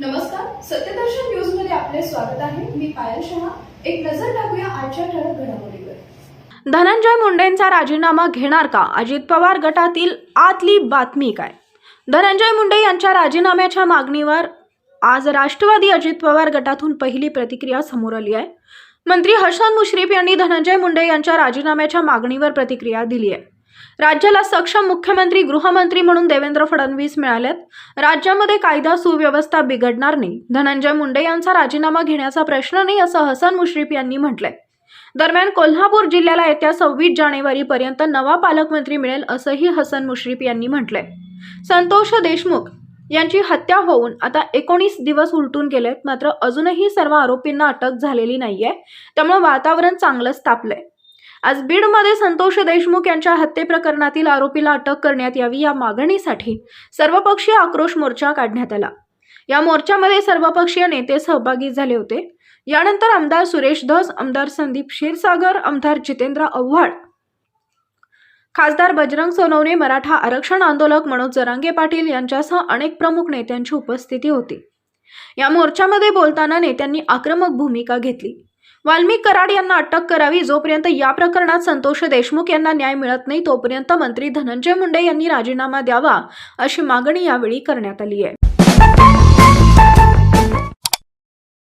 नमस्कार सत्यदर्शन न्यूजमध्ये आपले स्वागत आहे. मी पायल शहा. एक नजर टाकूया आजच्या ठळक घडामोडीवर. धनंजय मुंडेंचा राजीनामा घेणार का? अजित पवार गटातील आतली बातमी काय? धनंजय मुंडे यांच्या राजीनाम्याच्या मागणीवर आज राष्ट्रवादी अजित पवार गटातून पहिली प्रतिक्रिया समोर आली आहे. मंत्री हसन मुश्रीफ यांनी धनंजय मुंडे यांच्या राजीनाम्याच्या मागणीवर प्रतिक्रिया दिली आहे. राज्याला सक्षम मुख्यमंत्री गृहमंत्री म्हणून देवेंद्र फडणवीस मिळालेत. राज्यामध्ये कायदा सुव्यवस्था बिघडणार नाही. धनंजय मुंडे यांचा राजीनामा घेण्याचा प्रश्न नाही असं हसन मुश्रीफ यांनी म्हटलंय. दरम्यान कोल्हापूर जिल्ह्याला येत्या सव्वीस जानेवारीपर्यंत नवा पालकमंत्री मिळेल असंही हसन मुश्रीफ यांनी म्हटलंय. संतोष देशमुख यांची हत्या होऊन आता एकोणीस दिवस उलटून गेलेत मात्र अजूनही सर्व आरोपींना अटक झालेली नाहीये. त्यामुळे वातावरण चांगलंच तापलंय. आज बीडमध्ये संतोष देशमुख यांच्या हत्येप्रकरणातील आरोपीला अटक करण्यात यावी या मागणीसाठी सर्वपक्षीय आक्रोश मोर्चा काढण्यात आला. या मोर्चामध्ये सर्वपक्षीय नेते सहभागी झाले होते. यानंतर आमदार सुरेश धस आमदार संदीप क्षीरसागर आमदार जितेंद्र आव्हाड खासदार बजरंग सोनवणे मराठा आरक्षण आंदोलक मनोज जरांगे पाटील यांच्यासह अनेक प्रमुख नेत्यांची उपस्थिती होती. या मोर्चामध्ये बोलताना नेत्यांनी आक्रमक भूमिका घेतली. वाल्मिक कराड यांना अटक करावी. जोपर्यंत या प्रकरणात संतोष देशमुख यांना न्याय मिळत नाही तोपर्यंत मंत्री धनंजय मुंडे यांनी राजीनामा द्यावा अशी मागणी यावेळी करण्यात आली आहे.